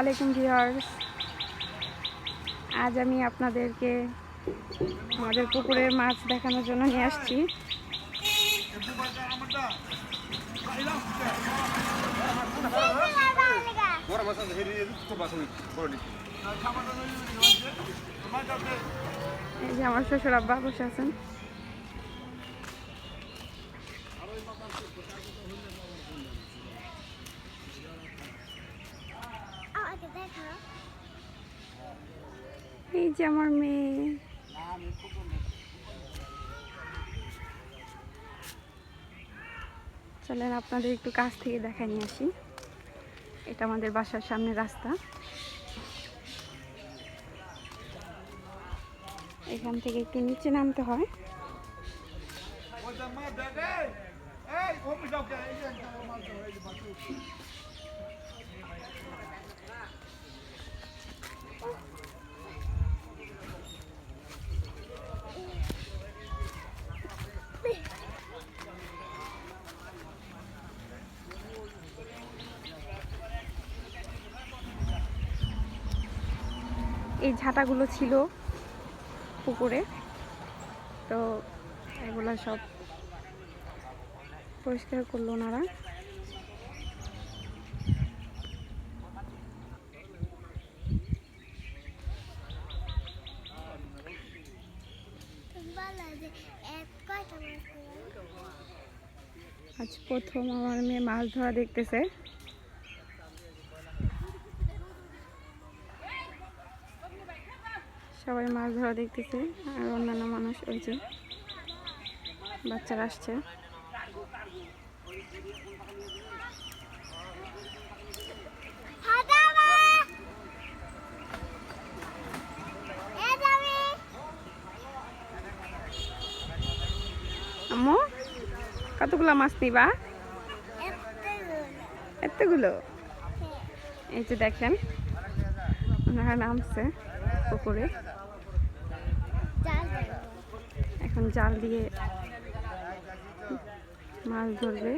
আলাইকুম ভিউয়ার্স। আজ আমি আপনাদেরকে আমাদের পুকুরের মাছ দেখানোর জন্য নিয়ে আসছি। এই যে আমার শ্বশুর আব্বা বসে আছেন। এই যে আমার মেয়ে। চলেন আপনাদের একটু কাছ থেকে দেখা নিয়ে আসি। এটা আমাদের বাসার সামনে রাস্তা। এখান থেকে একটু নিচে নামতে হয়। ঝাঁটাগুলো ছিল পুকুরে। তো এগুলো সব পরিষ্কার করল ওনারা। আজ প্রথম আমার মেয়ে মাছ ধরা দেখতেছে। সবাই মাছ ধরা দেখতেছে, আর অন্যান্য মানুষ ওই যে বাচ্চারা আসছে। আম্মু, কতগুলো মাছ নিবা? এতগুলো? এই যে দেখেন, ওনারা নামছে পুকুরে। এখন জাল দিয়ে মাছ ধরবে।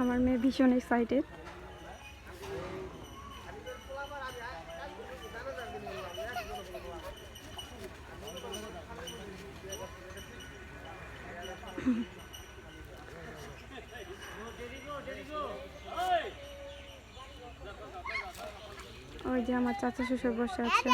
আমার মেয়ে ভীষণ এক্সাইটেড ওই যে আমার চাচা শ্বশুর বসে আছেন।